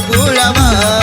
गुळवा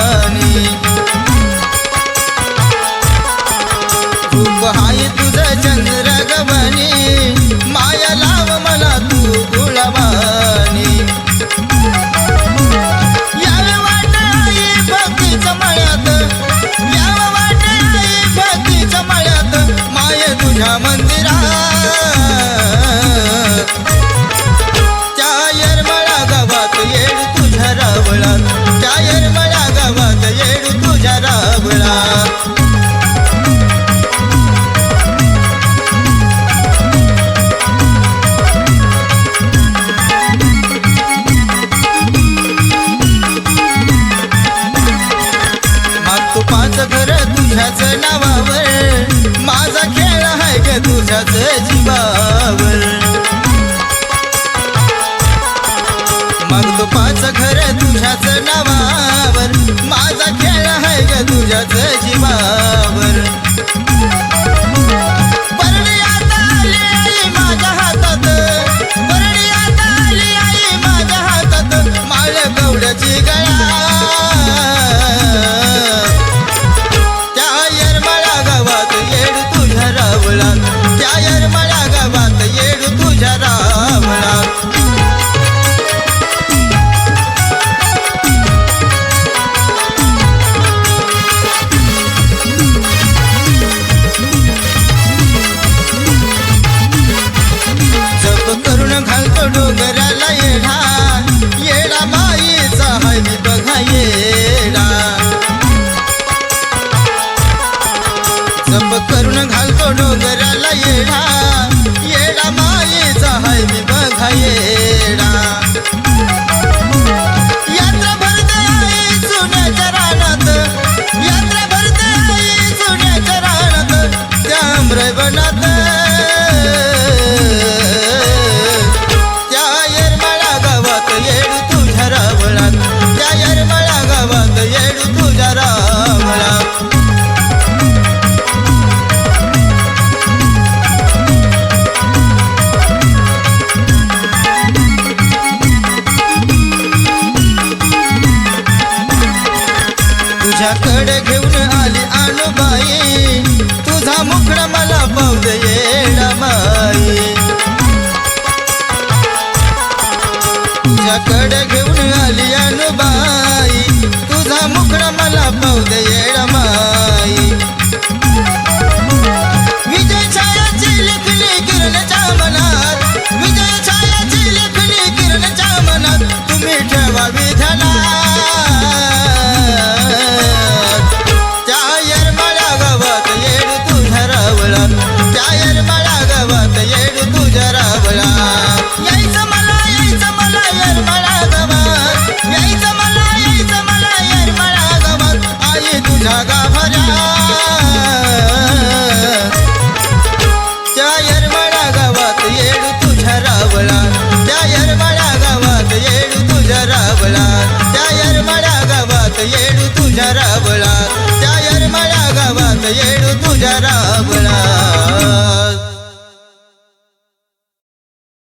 माझं घर तुझ्याच नावा. गप्प करून घालतो डोंगराला येडा. येडा मायेचा हाय मी बघा ये. कड घेऊन आली अनुबाई तुझा मुखड मला पावलं येडा माई. तुझ्या कड घेऊन आली अनुबाई तुझा मुखड मला पावलं येडा तुझ्या राबळा त्या यरमाळ्या गावात येडू तुझ्या राबळा